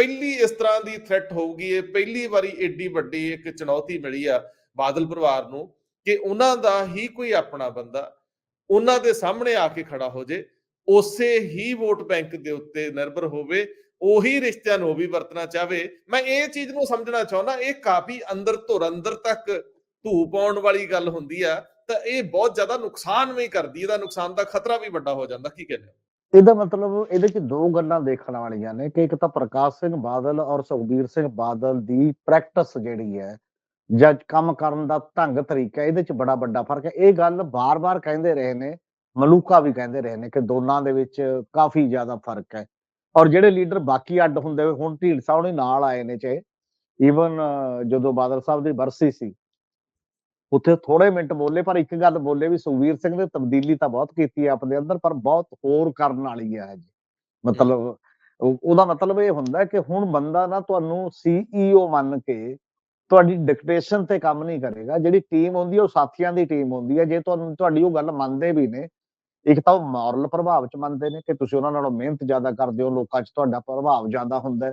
ਪਹਿਲੀ ਇਸ ਤਰ੍ਹਾਂ ਦੀ ਥ੍ਰੈਟ ਹੋਊਗੀ, ਇਹ ਪਹਿਲੀ ਵਾਰੀ ਏਡੀ ਵੱਡੀ ਇੱਕ ਚੁਣੌਤੀ ਮਿਲੀ ਆ ਬਾਦਲ ਪਰਿਵਾਰ ਨੂੰ ਕਿ ਉਹਨਾਂ ਦਾ ਹੀ ਕੋਈ ਆਪਣਾ ਬੰਦਾ ਉਹਨਾਂ ਦੇ ਸਾਹਮਣੇ ਆ ਕੇ ਖੜਾ ਹੋ ਜੇ, ਉਸੇ ਹੀ ਵੋਟ ਬੈਂਕ ਦੇ ਉੱਤੇ ਨਿਰਭਰ ਹੋਵੇ, ਉਹੀ ਰਿਸ਼ਤਿਆਂ ਨੂੰ ਵੀ ਵਰਤਣਾ ਚਾਹਵੇ। ਮੈਂ ਇਹ ਚੀਜ਼ ਨੂੰ ਸਮਝਣਾ ਚਾਹੁੰਦਾ, ਇਹ ਕਾਫੀ ਅੰਦਰ ਧੁਰ ਅੰਦਰ ਤੱਕ ਧੂ ਪਾਉਣ ਵਾਲੀ ਗੱਲ ਹੁੰਦੀ ਆ, ਤਾਂ ਇਹ ਬਹੁਤ ਜ਼ਿਆਦਾ ਨੁਕਸਾਨ ਵੀ ਕਰਦੀ, ਇਹਦਾ ਨੁਕਸਾਨ ਦਾ ਖਤਰਾ ਵੀ ਵੱਡਾ ਹੋ ਜਾਂਦਾ, ਕੀ ਕਹਿੰਦੇ ਹੋ? ਇਹਦਾ ਮਤਲਬ ਇਹਦੇ ਚ ਦੋ ਗੱਲਾਂ ਦੇਖਣ ਵਾਲੀਆਂ ਨੇ ਕਿ ਇੱਕ ਤਾਂ ਪ੍ਰਕਾਸ਼ ਸਿੰਘ ਬਾਦਲ ਔਰ ਸੁਖਬੀਰ ਸਿੰਘ ਬਾਦਲ ਦੀ ਪ੍ਰੈਕਟਿਸ ਜਿਹੜੀ ਹੈ ਜਾਂ ਕੰਮ ਕਰਨ ਦਾ ਢੰਗ ਤਰੀਕਾ ਇਹਦੇ ਚ ਬੜਾ ਵੱਡਾ ਫ਼ਰਕ ਹੈ। ਇਹ ਗੱਲ ਬਾਰ-ਬਾਰ ਕਹਿੰਦੇ ਰਹੇ ਨੇ, ਮਲੂਕਾ ਵੀ ਕਹਿੰਦੇ ਰਹੇ ਨੇ ਕਿ ਦੋਨਾਂ ਦੇ ਵਿੱਚ ਕਾਫੀ ਜ਼ਿਆਦਾ ਫ਼ਰਕ ਹੈ। ਔਰ ਜਿਹੜੇ ਲੀਡਰ ਬਾਕੀ ਅੱਡ ਹੁੰਦੇ ਹੋਏ ਹੁਣ ਢੀਂਡਸਾ ਉਹਨੇ ਨਾਲ ਆਏ ਨੇ ਚਾਹੇ ਈਵਨ ਜਦੋਂ ਬਾਦਲ ਸਾਹਿਬ ਦੀ ਬਰਸੀ ਸੀ ਉੱਥੇ ਥੋੜੇ ਮਿੰਟ ਬੋਲੇ, ਪਰ ਇੱਕ ਗੱਲ ਬੋਲੇ ਵੀ ਸੁਖਵੀਰ ਸਿੰਘ ਨੇ ਤਬਦੀਲੀ ਤਾਂ ਬਹੁਤ ਕੀਤੀ ਹੈ ਆਪਣੇ ਅੰਦਰ, ਪਰ ਬਹੁਤ ਹੋਰ ਕਰਨ ਵਾਲੀ ਹੈ ਜੀ। ਮਤਲਬ ਉਹਦਾ ਮਤਲਬ ਇਹ ਹੁੰਦਾ ਕਿ ਹੁਣ ਬੰਦਾ ਨਾ ਤੁਹਾਨੂੰ ਸੀਈਓ ਮੰਨ ਕੇ ਤੁਹਾਡੀ ਡਿਕਟੇਸ਼ਨ ਤੇ ਕੰਮ ਨਹੀਂ ਕਰੇਗਾ, ਜਿਹੜੀ ਟੀਮ ਹੁੰਦੀ ਹੈ ਉਹ ਸਾਥੀਆਂ ਦੀ ਟੀਮ ਹੁੰਦੀ ਹੈ। ਜੇ ਤੁਹਾਨੂੰ, ਤੁਹਾਡੀ ਉਹ ਗੱਲ ਮੰਨਦੇ ਵੀ ਨੇ, ਇੱਕ ਤਾਂ ਉਹ ਮੋਰਲ ਪ੍ਰਭਾਵ ਚ ਮੰਨਦੇ ਨੇ ਕਿ ਤੁਸੀਂ ਉਹਨਾਂ ਨਾਲੋਂ ਮਿਹਨਤ ਜ਼ਿਆਦਾ ਕਰਦੇ ਹੋ, ਲੋਕਾਂ 'ਚ ਤੁਹਾਡਾ ਪ੍ਰਭਾਵ ਜ਼ਿਆਦਾ ਹੁੰਦਾ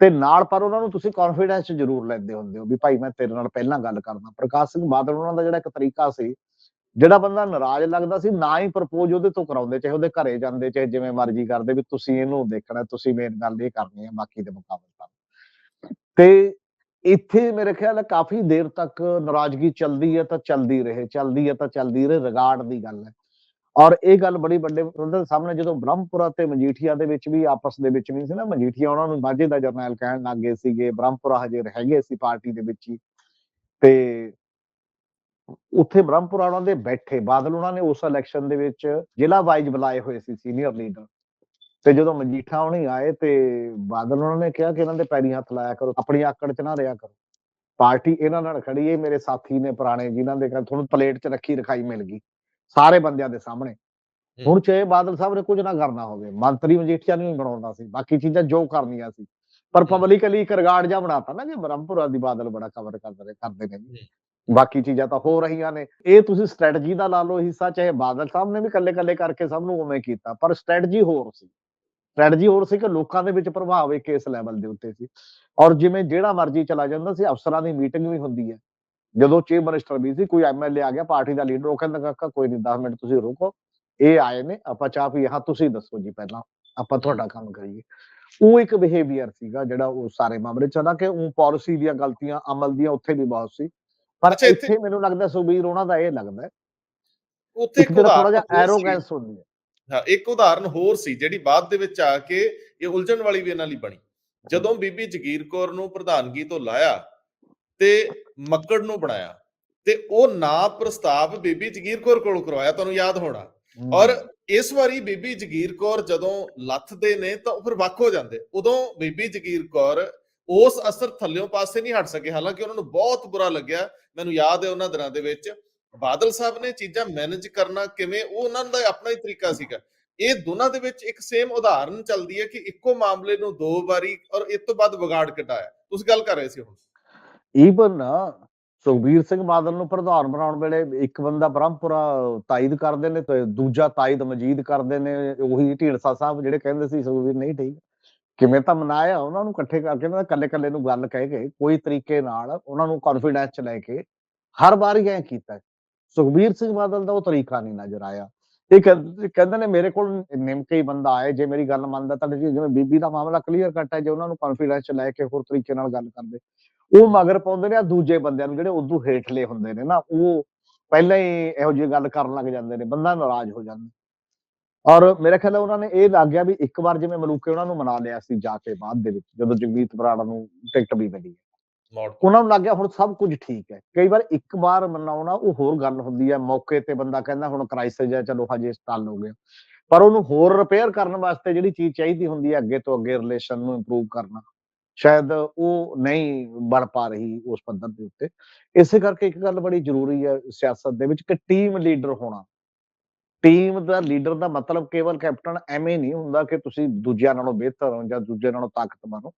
ਤੇ ਨਾਲ ਪਰ ਉਹਨਾਂ ਨੂੰ ਤੁਸੀਂ ਕੌਨਫੀਡੈਂਸ ਜ਼ਰੂਰ ਲੈਂਦੇ ਹੁੰਦੇ ਹੋ ਵੀ ਭਾਈ ਮੈਂ ਤੇਰੇ ਨਾਲ ਪਹਿਲਾਂ ਗੱਲ ਕਰਦਾ। ਪ੍ਰਕਾਸ਼ ਸਿੰਘ ਬਾਦਲ ਉਹਨਾਂ ਦਾ ਜਿਹੜਾ ਇੱਕ ਤਰੀਕਾ ਸੀ, ਜਿਹੜਾ ਬੰਦਾ ਨਾਰਾਜ਼ ਲੱਗਦਾ ਸੀ, ਨਾ ਹੀ ਪ੍ਰਪੋਜ਼ ਉਹਦੇ ਤੋਂ ਕਰਾਉਂਦੇ, ਚਾਹੇ ਉਹਦੇ ਘਰੇ ਜਾਂਦੇ, ਚਾਹੇ ਜਿਵੇਂ ਮਰਜ਼ੀ ਕਰਦੇ ਵੀ ਤੁਸੀਂ ਇਹਨੂੰ ਦੇਖਣਾ, ਤੁਸੀਂ ਮੇਨ ਗੱਲ ਇਹ ਕਰਨੀ ਹੈ, ਬਾਕੀ ਦੇ ਮੁਕਾਬਲੇ ਤਾਂ। ਤੇ ਇੱਥੇ ਮੇਰੇ ਖਿਆਲ ਹੈ ਕਾਫੀ ਦੇਰ ਤੱਕ ਨਾਰਾਜ਼ਗੀ ਚੱਲਦੀ ਹੈ ਤਾਂ ਚੱਲਦੀ ਰਹੇ, ਚੱਲਦੀ ਹੈ ਤਾਂ ਚੱਲਦੀ ਰਹੇ, ਰਿਗਾਰਡ ਦੀ ਗੱਲ ਹੈ। ਔਰ ਇਹ ਗੱਲ ਬੜੀ ਵੱਡੇ ਉਹਨਾਂ ਦੇ ਸਾਹਮਣੇ, ਜਦੋਂ ਬ੍ਰਹਮਪੁਰਾ ਤੇ ਮਜੀਠੀਆ ਦੇ ਵਿੱਚ ਵੀ ਆਪਸ ਦੇ ਵਿੱਚ ਨਹੀਂ ਸੀ ਨਾ ਮਜੀਠੀਆ ਉਹਨਾਂ ਨੂੰ ਮਾਝੇ ਦਾ ਜਰਨੈਲ ਕਹਿਣ ਲੱਗ ਗਏ ਸੀਗੇ, ਬ੍ਰਹਮਪੁਰਾ ਹਜੇ ਹੈਗੇ ਸੀ ਪਾਰਟੀ ਦੇ ਵਿੱਚ ਹੀ। ਤੇ ਉੱਥੇ ਬ੍ਰਹਮਪੁਰਾ ਉਹਨਾਂ ਦੇ ਬੈਠੇ, ਬਾਦਲ ਉਹਨਾਂ ਨੇ ਉਸ ਇਲੈਕਸ਼ਨ ਦੇ ਵਿੱਚ ਜ਼ਿਲ੍ਹਾ ਵਾਈਜ਼ ਬੁਲਾਏ ਹੋਏ ਸੀ ਸੀਨੀਅਰ ਲੀਡਰ ਤੇ ਜਦੋਂ ਮਜੀਠਾ ਉਹਨੇ ਆਏ ਤੇ ਬਾਦਲ ਉਹਨਾਂ ਨੇ ਕਿਹਾ ਕਿ ਇਹਨਾਂ ਦੇ ਪੈਰੀ ਹੱਥ ਲਾਇਆ ਕਰੋ, ਆਪਣੀ ਆਕੜ ਚ ਨਾ ਰਿਹਾ ਕਰੋ। ਪਾਰਟੀ ਇਹਨਾਂ ਨਾਲ ਖੜੀ ਹੈ ਮੇਰੇ ਸਾਥੀ ਨੇ ਪੁਰਾਣੇ ਜਿਨ੍ਹਾਂ ਦੇ ਘਰ, ਤੁਹਾਨੂੰ ਪਲੇਟ 'ਚ ਰੱਖੀ ਰਖਾਈ ਮਿਲ ਗਈ। ਸਾਰੇ ਬੰਦਿਆਂ ਦੇ ਸਾਹਮਣੇ। ਹੁਣ ਚਾਹੇ ਬਾਦਲ ਸਾਹਿਬ ਨੇ ਕੁਝ ਨਾ ਕਰਨਾ ਹੋਵੇ ਮੰਤਰੀ ਮਜੀਠੀਆ ਨੂੰ ਹੀ ਬਣਾਉਣਾ ਸੀ ਬਾਕੀ ਚੀਜ਼ਾਂ ਜੋ ਕਰਨੀਆਂ ਸੀ। ਪਰ ਪਬਲਿਕਲੀ ਇੱਕ ਰਿਗਾਰਡ ਜਿਹਾ ਬਣਾਤਾ ਨਾ ਕਿ ਬ੍ਰਹਮਪੁਰਾ ਦੀ ਬਾਦਲ ਬੜਾ ਕਵਰ ਕਰਦੇ ਕਰਦੇ ਨੇ ਜੀ। ਬਾਕੀ ਚੀਜ਼ਾਂ ਤਾਂ ਹੋ ਰਹੀਆਂ ਨੇ। ਇਹ ਤੁਸੀਂ ਸਟ੍ਰੈਟਜੀ ਦਾ ਲਾ ਲਓ ਹਿੱਸਾ ਚਾਹੇ ਬਾਦਲ ਸਾਹਿਬ ਨੇ ਵੀ ਕੱਲੇ ਕੱਲੇ ਕਰਕੇ ਸਭ ਨੂੰ ਉਵੇਂ ਕੀਤਾ ਪਰ ਸਟ੍ਰੈਟਜੀ ਹੋਰ ਸੀ। ਸਟ੍ਰੈਟਜੀ ਹੋਰ ਸੀ ਕਿ ਲੋਕਾਂ ਦੇ ਵਿੱਚ ਪ੍ਰਭਾਵ ਇੱਕ ਇਸ ਲੈਵਲ ਦੇ ਉੱਤੇ ਸੀ। ਔਰ ਜਿਵੇਂ ਜਿਹੜਾ ਮਰਜ਼ੀ ਚਲਾ ਜਾਂਦਾ ਸੀ ਅਫਸਰਾਂ ਦੀ ਮੀਟਿੰਗ ਵੀ ਹੁੰਦੀ ਹੈ। ਜਦੋਂ ਚੀਫ ਮਿਨਿਸਟਰ ਵੀ ਸੀ ਕੋਈ ਐਮਐਲਏ ਆ ਗਿਆ ਪਾਰਟੀ ਦਾ ਲੀਡਰ ਉਹ ਕਹਿੰਦਾ ਕਾਕਾ ਕੋਈ ਨਹੀਂ 10 ਮਿੰਟ ਤੁਸੀਂ ਰੁਕੋ। ਇਹ ਆਏ ਨੇ ਆਪਾਂ ਚਾਹ ਪੀ ਹਾਂ ਤੁਸੀਂ ਦੱਸੋ ਜੀ ਪਹਿਲਾਂ ਆਪਾਂ ਤੁਹਾਡਾ ਕੰਮ ਕਰੀਏ। ਉਹ ਇੱਕ ਬਿਹੇਵੀਅਰ ਸੀਗਾ ਜਿਹੜਾ ਉਹ ਸਾਰੇ ਮਾਮਲੇ ਚ ਨਾ ਕਿ ਉਹ ਪਾਲਿਸੀ ਦੀਆਂ ਗਲਤੀਆਂ ਅਮਲ ਦੀਆਂ ਉੱਥੇ ਵੀ ਬਹੁਤ ਸੀ। ਪਰ ਇੱਥੇ- ਮੈਨੂੰ ਲੱਗਦਾ ਸੁਬੀਰ ਉਹਨਾਂ ਦਾ ਇਹ ਲੱਗਦਾ ਉੱਥੇ ਇੱਕ ਥੋੜਾ ਜਿਹਾ। ਐਰੋਗੈਂਸ ਹੁੰਦੀ ਹੈ। ਹਾਂ ਇੱਕ ਉਦਾਹਰਨ ਹੋਰ ਸੀ ਜਿਹੜੀ ਬਾਅਦ ਦੇ ਵਿੱਚ ਆ ਕੇ ਇਹ ਉਲਝਣ ਵਾਲੀ ਵੀ ਇਹਨਾਂ ਲਈ ਬਣੀ। ਜਦੋਂ ਬੀਬੀ ਜਗੀਰ ਕੌਰ ਨੂੰ ਪ੍ਰਧਾਨਗੀ ਤੋਂ ਲਾਇਆ ਤੇ ਮੱਕੜ ਨੂੰ ਬਣਾਇਆ ਤੇ ਉਹ ਨਾ ਪ੍ਰਸਤਾਵ ਬੀਬੀ ਜਗੀਰ ਕੌਰ ਕੋਲ ਕਰਵਾਇਆ ਤੁਹਾਨੂੰ ਯਾਦ ਹੋਣਾ। ਔਰ ਇਸ ਵਾਰੀ ਬੀਬੀ ਜਗੀਰ ਕੌਰ ਜਦੋਂ ਲੱਥਦੇ ਨੇ ਤਾਂ ਉਹ ਫਿਰ ਵੱਖ ਹੋ ਜਾਂਦੇ। ਉਦੋਂ ਬੀਬੀ ਜਗੀਰ ਕੌਰ ਉਸ ਅਸਰ ਥੱਲਿਓਂ ਪਾਸੇ ਨਹੀਂ ਹਟ ਸਕੇ। ਹਾਲਾਂਕਿ ਉਹਨਾਂ ਨੂੰ ਬਹੁਤ ਬੁਰਾ ਲੱਗਿਆ ਮੈਨੂੰ ਯਾਦ ਹੈ ਉਹਨਾਂ ਦਿਨਾਂ ਦੇ ਵਿੱਚ। ਬਾਦਲ ਸਾਹਿਬ ਨੇ ਚੀਜ਼ਾਂ ਮੈਨੇਜ ਕਰਨਾ ਕਿਵੇਂ ਉਹ ਉਹਨਾਂ ਦਾ ਆਪਣਾ ਹੀ ਤਰੀਕਾ ਸੀਗਾ। ਇਹ ਦੋਨਾਂ ਦੇ ਵਿੱਚ ਇੱਕ ਸੇਮ ਉਦਾਹਰਨ ਚੱਲਦੀ ਹੈ ਕਿ ਇੱਕੋ ਮਾਮਲੇ ਨੂੰ ਦੋ ਵਾਰੀ ਔਰ ਇਸ ਤੋਂ ਬਾਅਦ ਵਿਗਾੜ ਕਟਾਇਆ ਤੁਸੀਂ ਗੱਲ ਕਰ ਰਹੇ ਸੀ ਹੁਣ। ਈਵਨ ਸੁਖਬੀਰ ਸਿੰਘ ਬਾਦਲ ਨੂੰ ਪ੍ਰਧਾਨ ਬਣਾਉਣ ਵੇਲੇ ਇੱਕ ਬੰਦਾ ਬ੍ਰਹਮਪੁਰਾ ਤਾਇਦ ਕਰਦੇ ਨੇ ਤੇ ਦੂਜਾ ਤਾਇਦ ਮਜੀਦ ਕਰਦੇ ਨੇ, ਉਹੀ ਢੀਂਡਸਾ ਸਾਹਿਬ ਜਿਹੜੇ ਕਹਿੰਦੇ ਸੀ ਸੁਖਬੀਰ, ਨਹੀਂ ਠੀਕ। ਕਿਵੇਂ ਤਾਂ ਮਨਾਇਆ ਉਹਨਾਂ ਨੂੰ ਇਕੱਠੇ ਕਰਕੇ ਨਾ ਕੱਲੇ ਕੱਲੇ ਨੂੰ ਗੱਲ ਕਹਿ ਕੇ, ਕੋਈ ਤਰੀਕੇ ਨਾਲ ਉਹਨਾਂ ਨੂੰ ਕੌਨਫੀਡੈਂਸ ਚ ਲੈ ਕੇ ਹਰ ਵਾਰ ਹੀ ਐਂ ਕੀਤਾ। ਸੁਖਬੀਰ ਸਿੰਘ ਬਾਦਲ ਦਾ ਉਹ ਤਰੀਕਾ ਨਹੀਂ ਨਜ਼ਰ ਆਇਆ। ਇਹ ਕਹਿੰਦੇ ਨੇ ਮੇਰੇ ਕੋਲ ਨਿਮਕੇ ਹੀ ਬੰਦਾ ਆਏ, ਜੇ ਮੇਰੀ ਗੱਲ ਮੰਨਦਾ ਤਾਂ ਜਿਵੇਂ ਬੀਬੀ ਦਾ ਮਾਮਲਾ ਕਲੀਅਰ ਕੱਟ ਹੈ, ਜੇ ਉਹਨਾਂ ਨੂੰ ਕੌਨਫੀਡੈਂਸ ਚ ਲੈ ਕੇ ਹੋਰ ਤਰੀਕੇ ਨਾਲ ਗੱਲ ਕਰਦੇ। ਉਹ ਮਗਰ ਪਾਉਂਦੇ ਨੇ ਆ ਦੂਜੇ ਬੰਦਿਆਂ ਨੂੰ ਜਿਹੜੇ ਉਦੋਂ ਹੇਠਲੇ ਹੁੰਦੇ ਨੇ ਨਾ ਉਹ ਪਹਿਲਾਂ ਹੀ ਇਹੋ ਜਿਹੀ ਗੱਲ ਕਰਨ ਲੱਗ ਜਾਂਦੇ ਨੇ ਬੰਦਾ ਨਾਰਾਜ਼ ਹੋ ਜਾਂਦਾ। ਔਰ ਮੇਰੇ ਖਿਆਲ ਉਹਨਾਂ ਨੇ ਇਹ ਲੱਗ ਗਿਆ ਵੀ ਇੱਕ ਵਾਰ ਜਿਵੇਂ ਮਲੂਕੇ ਉਹਨਾਂ ਨੂੰ ਮਨਾ ਲਿਆ ਸੀ ਜਾ ਕੇ ਬਾਅਦ ਦੇ ਵਿੱਚ ਜਦੋਂ ਜਗਮੀਤ ਬਰਾੜਾ ਨੂੰ ਟਿਕਟ ਵੀ ਮਿਲੀ ਉਹਨਾਂ ਨੂੰ ਲੱਗਿਆ ਹੁਣ ਸਭ ਕੁਝ ਠੀਕ ਹੈ। ਕਈ ਵਾਰ ਇੱਕ ਵਾਰ ਮਨਾਉਣਾ ਉਹ ਹੋਰ ਗੱਲ ਹੁੰਦੀ ਹੈ ਮੌਕੇ ਤੇ ਬੰਦਾ ਕਹਿੰਦਾ ਹੁਣ ਕ੍ਰਾਈਸਿਸ ਹੈ ਚਲੋ ਹਜੇ ਸਟਾਲ ਹੋ ਗਿਆ। ਪਰ ਉਹਨੂੰ ਹੋਰ ਰਿਪੇਅਰ ਕਰਨ ਵਾਸਤੇ ਜਿਹੜੀ ਚੀਜ਼ ਚਾਹੀਦੀ ਹੁੰਦੀ ਹੈ ਅੱਗੇ ਤੋਂ ਅੱਗੇ ਰਿਲੇਸ਼ਨ ਨੂੰ ਇੰਪਰੂਵ ਕਰਨਾ। ਸ਼ਾਇਦ ਉਹ ਨਹੀਂ ਬਣ ਪਾ ਰਹੀ ਉਸ ਪੱਧਰ ਦੇ ਉੱਤੇ ਇਸੇ ਕਰਕੇ ਇੱਕ ਗੱਲ ਬੜੀ ਜ਼ਰੂਰੀ ਹੈ ਸਿਆਸਤ ਦੇ ਵਿੱਚ ਕਿ ਟੀਮ ਲੀਡਰ ਹੋਣਾ ਟੀਮ ਦਾ ਲੀਡਰ ਦਾ ਮਤਲਬ ਕੇਵਲ ਕੈਪਟਨ ਐਵੇਂ ਨਹੀਂ ਹੁੰਦਾ ਕਿ ਤੁਸੀਂ ਦੂਜਿਆਂ ਨਾਲੋਂ ਬਿਹਤਰ ਹੋ ਜਾਂ ਦੂਜੇ ਨਾਲੋਂ ਤਾਕਤਵਰ ਹੋ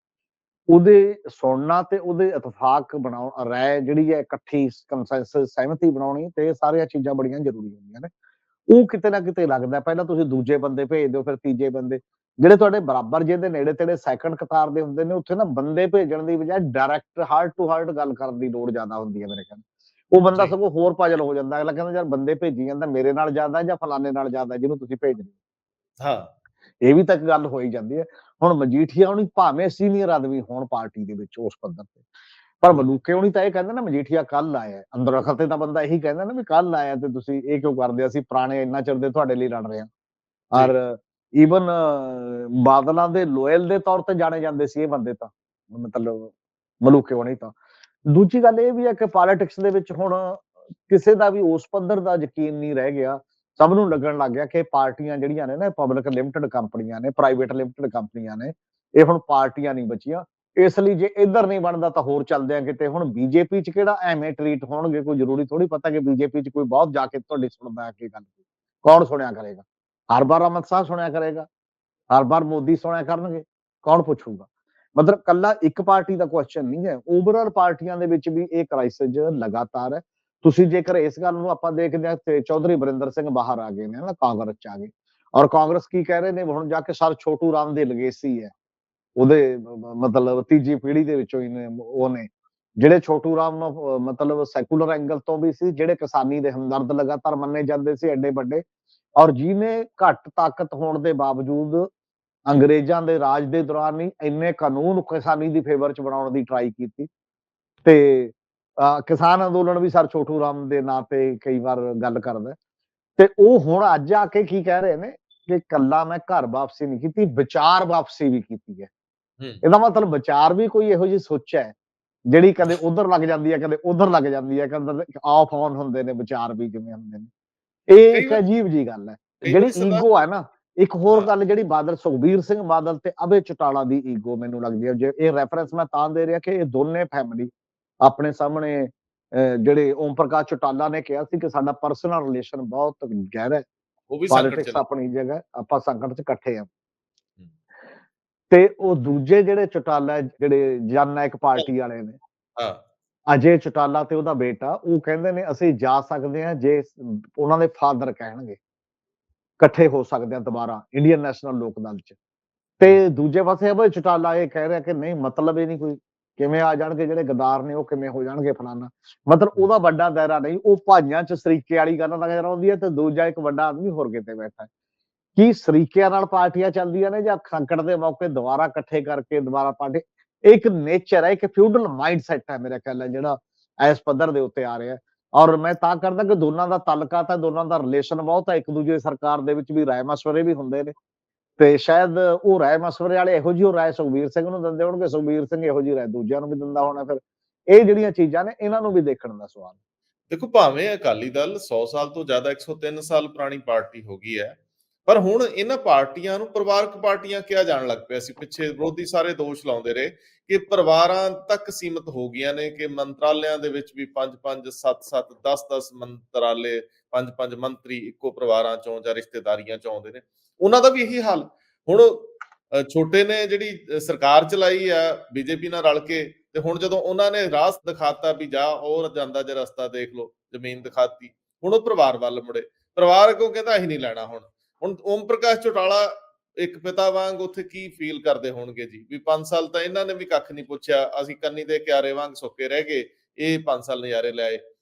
ਉਹਦੇ ਸੁਣਨਾ ਤੇ ਉਹਦੇ ਇਤਫਾਕ ਬਣਾਉਣ ਰਾਏ ਜਿਹੜੀ ਹੈ ਇਕੱਠੀ ਕੰਸੈਂਸਸ ਸਹਿਮਤੀ ਬਣਾਉਣੀ ਤੇ ਇਹ ਸਾਰੀਆਂ ਚੀਜ਼ਾਂ ਬੜੀਆਂ ਜ਼ਰੂਰੀ ਹੁੰਦੀਆਂ ਨੇ ਉਹ ਕਿਤੇ ਨਾ ਕਿਤੇ ਲੱਗਦਾ ਪਹਿਲਾਂ ਤੁਸੀਂ ਦੂਜੇ ਬੰਦੇ ਭੇਜ ਦਿਓ ਫਿਰ ਤੀਜੇ ਬੰਦੇ ਜਿਹੜੇ ਤੁਹਾਡੇ ਬਰਾਬਰ ਜੇ ਦੇ ਨੇੜੇ ਤੇੜੇ ਸੈਕੰਡ ਕਤਾਰ ਦੇ ਹੁੰਦੇ ਨੇ ਉੱਥੇ ਨਾ ਬੰਦੇ ਭੇਜਣ ਦੀ ਬਜਾਏ ਡਾਇਰੈਕਟ ਹਾਰਟ ਟੂ ਹਾਰਟ ਗੱਲ ਕਰਨ ਦੀ ਲੋੜ ਜ਼ਿਆਦਾ ਹੁੰਦੀ ਹੈ ਮੇਰੇ ਖਿਆਲ ਉਹ ਬੰਦਾ। ਸਗੋਂ ਹੋਰ ਪਾਜਲ ਹੋ ਜਾਂਦਾ ਅਗਲਾ ਕਹਿੰਦਾ ਯਾਰ ਬੰਦੇ ਭੇਜੀ ਜਾਂਦਾ ਮੇਰੇ ਨਾਲ ਜ਼ਿਆਦਾ ਜਾਂ ਫਲਾਣੇ ਨਾਲ ਜ਼ਿਆਦਾ ਜਿਹਨੂੰ ਤੁਸੀਂ ਭੇਜ ਰਹੇ ਹੋ। ਹਾਂ। ਇਹ ਵੀ ਤਾਂ ਇੱਕ ਗੱਲ ਹੋਈ ਜਾਂਦੀ ਹੈ। ਹੁਣ ਮਜੀਠੀਆ ਹੁਣੀ ਭਾਵੇਂ ਸੀਨੀਅਰ ਆਦਮੀ ਹੋਣ ਪਾਰਟੀ ਦੇ ਵਿੱਚ ਉਸ ਪੱਧਰ ਤੇ ਪਰ ਮਲੂਕੇ ਹੁਣੀ ਤਾਂ ਇਹ ਕਹਿੰਦੇ ਨਾ ਮਜੀਠੀਆ ਕੱਲ ਆਇਆ। ਅੰਦਰ ਅਖਲ ਤੇ ਤਾਂ ਬੰਦਾ ਇਹੀ ਕਹਿੰਦਾ ਨਾ ਵੀ ਕੱਲ ਆਇਆ ਤੇ ਤੁਸੀਂ ਇਹ ਕਿਉਂ ਕਰਦੇ ਅਸੀਂ ਪੁਰਾਣੇ ਇੰਨਾ ਚਿਰ ਦੇ ਤੁਹਾਡੇ ਲਈ ਲੜ ਰਹੇ ਹਾਂ। ਔਰ ਈਵਨ ਬਾਦਲਾਂ ਦੇ ਲੋਇਲ ਦੇ ਤੌਰ ਤੇ ਜਾਣੇ ਜਾਂਦੇ ਸੀ ਇਹ ਬੰਦੇ ਤਾਂ। ਮਤਲਬ ਮਲੂਕੇ ਹੋਣੀ ਤਾਂ। ਦੂਜੀ ਗੱਲ ਇਹ ਵੀ ਹੈ ਕਿ ਪੋਲਿਟਿਕਸ ਦੇ ਵਿੱਚ ਹੁਣ ਕਿਸੇ ਦਾ ਵੀ ਉਸ ਪੱਧਰ ਦਾ ਯਕੀਨ ਨਹੀਂ ਰਹਿ ਗਿਆ। ਸਭ ਨੂੰ ਲੱਗਣ ਲੱਗ ਗਿਆ ਕਿ ਪਾਰਟੀਆਂ ਜਿਹੜੀਆਂ ਨੇ ਨਾ ਪਬਲਿਕ ਲਿਮਟਿਡ ਕੰਪਨੀਆਂ ਨੇ ਪ੍ਰਾਈਵੇਟ ਲਿਮਟਿਡ ਕੰਪਨੀਆਂ ਨੇ, ਇਹ ਹੁਣ ਪਾਰਟੀਆਂ ਨਹੀਂ ਬਚੀਆਂ। ਇਸ ਲਈ ਜੇ ਇੱਧਰ ਨਹੀਂ ਬਣਦਾ ਤਾਂ ਹੋਰ ਚੱਲਦੇ ਆ ਕਿਤੇ। ਹੁਣ ਬੀਜੇਪੀ ਚ ਕਿਹੜਾ ਐਵੇਂ ਟ੍ਰੀਟ ਹੋਣਗੇ? ਕੋਈ ਜ਼ਰੂਰੀ ਥੋੜੀ ਪਤਾ ਕਿ ਬੀਜੇਪੀ ਚ ਕੋਈ ਬਹੁਤ ਜਾ ਕੇ ਤੁਹਾਡੀ ਸੁਣਦਾ ਹੈ ਕੀ ਗੱਲ। ਕੌਣ ਸੁਣਿਆ ਕਰੇਗਾ? ਹਰ ਵਾਰ ਅਮਿਤ ਸ਼ਾਹ ਸੁਣਿਆ ਕਰੇਗਾ, ਹਰ ਵਾਰ ਮੋਦੀ ਸੁਣਿਆ ਕਰਨਗੇ, ਕੌਣ ਪੁੱਛੂਗਾ? ਮਤਲਬ ਕੱਲਾ ਇੱਕ ਪਾਰਟੀ ਦਾ ਕੁਐਸਚਨ ਨਹੀਂ ਹੈ ਓਵਰਆਲ ਪਾਰਟੀਆਂ ਦੇ ਵਿੱਚ ਵੀ ਇਹ ਕ੍ਰਾਈਸਿਸ ਲਗਾਤਾਰ ਹੈ। ਤੁਸੀਂ ਜੇਕਰ ਇਸ ਗੱਲ ਨੂੰ ਆਪਾਂ ਦੇਖਦੇ ਹਾਂ ਤੇ ਚੌਧਰੀ ਬਰਿੰਦਰ ਸਿੰਘ ਬਾਹਰ ਆ ਗਏ ਨੇ ਨਾ ਕਾਂਗਰਸ ਚ ਆ ਗਏ। ਔਰ ਕਾਂਗਰਸ ਕੀ ਕਹਿ ਰਹੇ ਨੇ, ਹੁਣ ਜਾ ਕੇ ਸਰ ਛੋਟੂ ਰਾਮ ਦੇ ਲਗੇਸੀ ਹੈ। ਉਹਦੇ ਮਤਲਬ ਤੀਜੀ ਪੀੜ੍ਹੀ ਦੇ ਵਿੱਚੋਂ ਹੀ ਨੇ, ਉਹ ਨੇ। ਜਿਹੜੇ ਛੋਟੂ ਰਾਮ ਨੂੰ ਮਤਲਬ ਸੈਕੂਲਰ ਐਂਗਲ ਤੋਂ ਵੀ ਸੀ, ਜਿਹੜੇ ਕਿਸਾਨੀ ਦੇ ਹਮਦਰਦ ਲਗਾਤਾਰ ਮੰਨੇ ਜਾਂਦੇ ਸੀ, ਐਡੇ ਵੱਡੇ। ਔਰ ਜਿਹਨੇ ਘੱਟ ਤਾਕਤ ਹੋਣ ਦੇ ਬਾਵਜੂਦ ਅੰਗਰੇਜ਼ਾਂ ਦੇ ਰਾਜ ਦੇ ਦੌਰਾਨ ਹੀ ਇੰਨੇ ਕਾਨੂੰਨ ਕਿਸਾਨੀ ਦੀ ਫੇਵਰ ਚ ਬਣਾਉਣ ਦੀ ਟਰਾਈ ਕੀਤੀ ਤੇ ਕਿਸਾਨ ਅੰਦੋਲਨ ਵੀ ਸਰ ਛੋਟੂ ਰਾਮ ਦੇ ਨਾਂ ਤੇ ਕਈ ਵਾਰ ਗੱਲ ਕਰਦਾ। ਤੇ ਉਹ ਹੁਣ ਅੱਜ ਆ ਕੇ ਕੀ ਕਹਿ ਰਹੇ ਨੇ ਕਿ ਕੱਲਾ ਮੈਂ ਘਰ ਵਾਪਸੀ ਨਹੀਂ ਕੀਤੀ ਵਿਚਾਰ ਵਾਪਸੀ ਵੀ ਕੀਤੀ ਹੈ। ਇਹਦਾ ਮਤਲਬ ਵਿਚਾਰ ਵੀ ਕੋਈ ਇਹੋ ਜਿਹੀ ਸੋਚ ਹੈ ਜਿਹੜੀ ਕਦੇ ਉਧਰ ਲੱਗ ਜਾਂਦੀ ਹੈ ਕਦੇ ਉਧਰ ਲੱਗ ਜਾਂਦੀ ਹੈ ਕਦੇ ਆਫ ਆਨ ਹੁੰਦੇ ਨੇ ਵਿਚਾਰ ਵੀ ਜਿਵੇਂ ਹੁੰਦੇ ਨੇ। ਇਹ ਇੱਕ ਅਜੀਬ ਜੀ ਗੱਲ ਹੈ। ਜਿਹੜੀ ਈਗੋ ਹੈ ਨਾ ਇੱਕ ਹੋਰ। ਗੱਲ ਜਿਹੜੀ ਬਾਦਲ ਸੁਖਬੀਰ ਸਿੰਘ ਬਾਦਲ ਤੇ ਅਬੇ ਚਟਾਲਾ ਦੀ ਈਗੋ ਮੈਨੂੰ ਲੱਗਦੀ ਹੈ। ਜੇ ਇਹ ਰੈਫਰੈਂਸ ਮੈਂ ਤਾਂ ਦੇ ਰਿਹਾ ਕਿ ਇਹ ਦੋਨੇ ਫੈਮਿਲੀ ਆਪਣੇ ਸਾਹਮਣੇ ਜਿਹੜੇ ਓਮ ਪ੍ਰਕਾਸ਼ ਚਟਾਲਾ ਨੇ ਕਿਹਾ ਸੀ ਕਿ ਸਾਡਾ ਪਰਸਨਲ ਰਿਲੇਸ਼ਨ ਬਹੁਤ ਗਹਿਰਾ ਹੈ। ਉਹ ਵੀ ਸੰਕਟ ਚ ਆਪਣੀ ਜਗ੍ਹਾ ਆਪਾਂ ਸੰਕਟ 'ਚ ਇਕੱਠੇ ਆ ਤੇ ਉਹ ਦੂਜੇ ਜਿਹੜੇ ਚਟਾਲਾ ਜਿਹੜੇ ਜਨਨਾਇਕ ਪਾਰਟੀ ਵਾਲੇ ਨੇ ਹਾਂ। ਅਜੇ ਚਟਾਲਾ ਤੇ ਉਹਦਾ ਬੇਟਾ, ਉਹ ਕਹਿੰਦੇ ਨੇ ਅਸੀਂ ਜਾ ਸਕਦੇ ਹਾਂ ਜੇ ਉਹਨਾਂ ਦੇ ਫਾਦਰ ਕਹਿਣਗੇ। ਇਕੱਠੇ ਹੋ ਸਕਦੇ ਹਾਂ ਦੁਬਾਰਾ, ਇੰਡੀਅਨ ਨੈਸ਼ਨਲ ਲੋਕ ਦਲ 'ਚ। ਤੇ ਦੂਜੇ ਪਾਸੇ ਅਬੇ ਚਟਾਲਾ ਇਹ ਕਹਿ ਰਿਹਾ ਕਿ ਨਹੀਂ, ਮਤਲਬ ਹੀ ਨਹੀਂ ਕੋਈ ਕਿਵੇਂ ਆ ਜਾਣਗੇ ਜਿਹੜੇ ਗਦਾਰ ਨੇ, ਉਹ ਕਿਵੇਂ ਹੋ ਜਾਣਗੇ ਫਲਾਨਾ। ਮਤਲਬ ਉਹਦਾ ਵੱਡਾ ਦਾਇਰਾ ਨਹੀਂ, ਉਹ ਭਾਈਆਂ 'ਚ ਸਰੀਕੇ ਵਾਲੀ ਗੱਲ ਨਜ਼ਰ ਆਉਂਦੀ ਹੈ ਤੇ ਦੂਜਾ ਇੱਕ ਵੱਡਾ ਆਦਮੀ ਹੋਰ ਕਿਤੇ ਬੈਠਾ ਹੈ। ਕੀ ਸਰੀਕਿਆਂ ਨਾਲ ਪਾਰਟੀਆਂ ਚੱਲਦੀਆਂ ਨੇ ਜਾਂ ਸੰਕਟ ਦੇ ਮੌਕੇ ਦੁਬਾਰਾ ਇਕੱਠੇ ਕਰਕੇ ਦੁਬਾਰਾ ਪਾਰਟੀ ਇੱਕ ਨੇਚਰ ਹੈ, ਇੱਕ ਫਿਊਡਲ ਮਾਈਂਡਸੈਟ ਹੈ ਮੇਰੇ ਖਿਆਲ ਨਾਲ ਜਿਹੜਾ ਇਸ ਪੱਧਰ ਦੇ ਉੱਤੇ ਆ ਰਿਹਾ ਔਰ ਮੈਂ ਤਾਂ ਕਰਦਾ ਕਿ ਦੋਨਾਂ ਦਾ ਤਾਲੁਕਾਤ ਹੈ ਦੋਨਾਂ ਦਾ ਰਿਲੇਸ਼ਨ ਬਹੁਤ ਹੈ, ਇੱਕ ਦੂਜੇ ਸਰਕਾਰ ਦੇ ਵਿੱਚ ਵੀ ਰਾਏ ਮਸ਼ਵਰੇ ਵੀ ਹੁੰਦੇ ਨੇ। ਤੇ ਸ਼ਾਇਦ ਉਹ ਰਾਏ ਮਸ਼ਵਰੇ ਵਾਲੇ ਇਹੋ ਜਿਹੀ ਰਾਏ ਸੁਖਬੀਰ ਸਿੰਘ ਨੂੰ ਦਿੰਦੇ ਹੋਣਗੇ, ਸੁਖਬੀਰ ਸਿੰਘ ਇਹੋ ਜਿਹੀ ਰਾਏ ਦੂਜਿਆਂ ਨੂੰ ਵੀ ਦਿੰਦਾ ਹੋਣਾ ਫਿਰ। ਇਹ ਜਿਹੜੀਆਂ ਚੀਜ਼ਾਂ ਨੇ, ਇਹਨਾਂ ਨੂੰ ਵੀ ਦੇਖਣ ਦਾ ਸਵਾਲ। ਦੇਖੋ ਭਾਵੇਂ ਅਕਾਲੀ ਦਲ 100 ਸਾਲ ਤੋਂ ਜ਼ਿਆਦਾ 103 ਸਾਲ ਪੁਰਾਣੀ ਪਾਰਟੀ ਹੋ ਗਈ ਹੈ ਪਰ ਹੁਣ ਇਹਨਾਂ ਪਾਰਟੀਆਂ ਨੂੰ ਪਰਿਵਾਰਕ ਪਾਰਟੀਆਂ ਕਿਹਾ ਜਾਣ ਲੱਗ ਪਿਆ ਸੀ। ਪਿੱਛੇ ਵਿਰੋਧੀ ਸਾਰੇ ਦੋਸ਼ ਲਾਉਂਦੇ ਰਹੇ ਕਿ ਪਰਿਵਾਰਾਂ ਤੱਕ ਸੀਮਤ ਹੋ ਗਈਆਂ ਨੇ ਕਿ ਮੰਤਰਾਲਿਆਂ ਦੇ ਵਿੱਚ ਵੀ 5 5 7 7 10 10 ਮੰਤਰਾਲੇ 5 5 ਮੰਤਰੀ ਇੱਕੋ ਪਰਿਵਾਰਾਂ ਚੋਂ ਜਾਂ ਰਿਸ਼ਤੇਦਾਰੀਆਂ ਚੋਂ ਆਉਂਦੇ ਨੇ। ਉਹਨਾਂ ਦਾ ਵੀ ਇਹੀ ਹਾਲ। ਹੁਣ ਛੋਟੇ ਨੇ ਜਿਹੜੀ ਸਰਕਾਰ ਚਲਾਈ ਆ ਬੀਜੇਪੀ ਨਾਲ ਰਲ ਕੇ ਤੇ ਹੁਣ ਜਦੋਂ ਉਹਨਾਂ ਨੇ ਰਾਹ ਦਿਖਾਤਾ ਵੀ ਜਾ ਔਰ ਜਾਂਦਾ ਜੇ ਰਸਤਾ ਦੇਖ ਲਓ, ਜ਼ਮੀਨ ਦਿਖਾਤੀ, ਹੁਣ ਉਹ ਪਰਿਵਾਰ ਵੱਲ ਮੁੜੇ। ਪਰਿਵਾਰ ਕੋ ਕਹਿੰਦਾ ਅਸੀਂ ਨਹੀਂ ਲੈਣਾ ਹੁਣ। ਹੁਣ ਓਮ ਪ੍ਰਕਾਸ਼ ਚੋਟਾਲਾ ਇੱਕ ਪਿਤਾ ਵਾਂਗ ਉੱਥੇ ਕੀ ਫੀਲ ਕਰਦੇ ਹੋਣਗੇ ਜੀ? ਵੀ 5 ਸਾਲ ਤਾਂ ਇਹਨਾਂ ਨੇ ਵੀ ਕੱਖ ਨਹੀਂ ਪੁੱਛਿਆ, ਅਸੀਂ ਕੰਨੀ ਦੇ ਕਿਆਰੇ ਵਾਂਗ ਸੁੱਕੇ ਰਹਿ ਗਏ, ਇਹ 5 ਸਾਲ ਨਜ਼ਾਰੇ ਲਿਆਏ